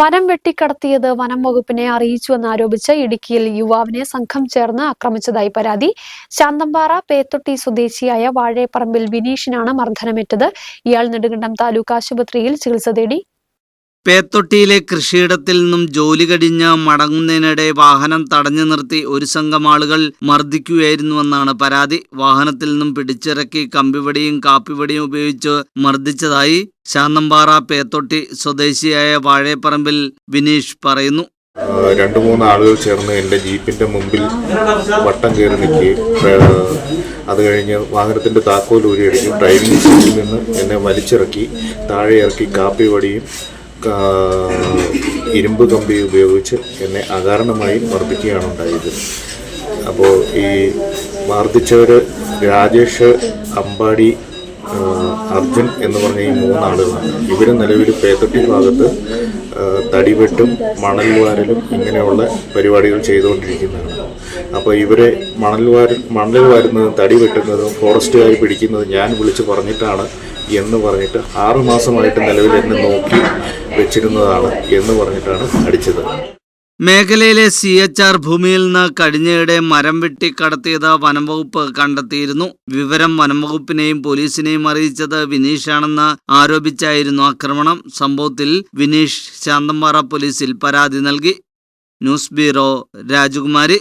വനം വെട്ടിക്കടത്തിയത് വനം വകുപ്പിനെ അറിയിച്ചുവെന്നാരോപിച്ച് ഇടുക്കിയിൽ യുവാവിനെ സംഘം ചേർന്ന് ആക്രമിച്ചതായി പരാതി. ശാന്തമ്പാറ പേത്തൊട്ടി സ്വദേശിയായ വാഴേപ്പറമ്പിൽ വിനീഷിനാണ് മർദ്ദനമേറ്റത്. ഇയാൾ നെടുങ്കണ്ടം താലൂക്ക് ആശുപത്രിയിൽ ചികിത്സ തേടി പേത്തൊട്ടിയിലെ കൃഷിയിടത്തിൽ നിന്നും ജോലി കഴിഞ്ഞ് മടങ്ങുന്നതിനിടെ വാഹനം തടഞ്ഞു നിർത്തി ഒരു സംഘം ആളുകൾ മർദ്ദിക്കുകയായിരുന്നുവെന്നാണ് പരാതി. വാഹനത്തിൽ നിന്നും പിടിച്ചിറക്കി കമ്പിവടിയും കാപ്പിവടിയും ഉപയോഗിച്ച് മർദ്ദിച്ചതായി ശാന്തമ്പാറ പേത്തൊട്ടി സ്വദേശിയായ വാഴേപ്പറമ്പിൽ വിനീഷ് പറയുന്നു. രണ്ടു മൂന്ന് ആളുകൾ ചേർന്ന് എന്റെ ജീപ്പിന്റെ മുമ്പിൽ വട്ടം കയറി നിൽക്കുകയും അത് കഴിഞ്ഞ് വാഹനത്തിന്റെ താക്കോൽ ഊരിയടിക്കും ഡ്രൈവിംഗ് സീറ്റിൽ നിന്ന് എന്നെ വലിച്ചിറക്കി. താഴെ ഇറക്കി കാപ്പി വടിയും ഇരുമ്പ് കമ്പി ഉപയോഗിച്ച് എന്നെ അകാരണമായി മർദ്ദിക്കുകയാണ് ഉണ്ടായത്. അപ്പോൾ ഈ മർദ്ദിച്ചവർ രാജേഷ് അമ്പാടി അർജുൻ എന്ന് പറഞ്ഞ ഈ മൂന്നാളുകളാണ്. ഇവർ നിലവിൽ പേത്തൊട്ടി ഭാഗത്ത് തടിവെട്ടും മണൽ വാരലും ഇങ്ങനെയുള്ള പരിപാടികൾ ചെയ്തുകൊണ്ടിരിക്കുന്നതാണ്. അപ്പോൾ ഇവരെ മണൽ വാര മണൽ വാരുന്നതും തടി വെട്ടുന്നതും ഫോറസ്റ്റുകാർ പിടിക്കുന്നതും ഞാൻ വിളിച്ച് പറഞ്ഞിട്ടാണ് എന്ന് പറഞ്ഞിട്ട് ആറുമാസമായിട്ട് നിലവിൽ എന്നെ നോക്കി വെച്ചിരുന്നതാണ് എന്ന് പറഞ്ഞിട്ടാണ് അടിച്ചത്. മേഖലയിലെ സി എച്ച് ആർ ഭൂമിയിൽ നിന്ന് കഴിഞ്ഞയിടെ മരം വെട്ടി കടത്തിയത് വനംവകുപ്പ് കണ്ടെത്തിയിരുന്നു. വിവരം വനംവകുപ്പിനെയും പോലീസിനെയും അറിയിച്ചത് വിനീഷാണെന്ന് ആരോപിച്ചായിരുന്നു ആക്രമണം. സംഭവത്തിൽ വിനീഷ് ശാന്തമ്പാറ പോലീസിൽ പരാതി നൽകി. ന്യൂസ് ബ്യൂറോ രാജകുമാരി.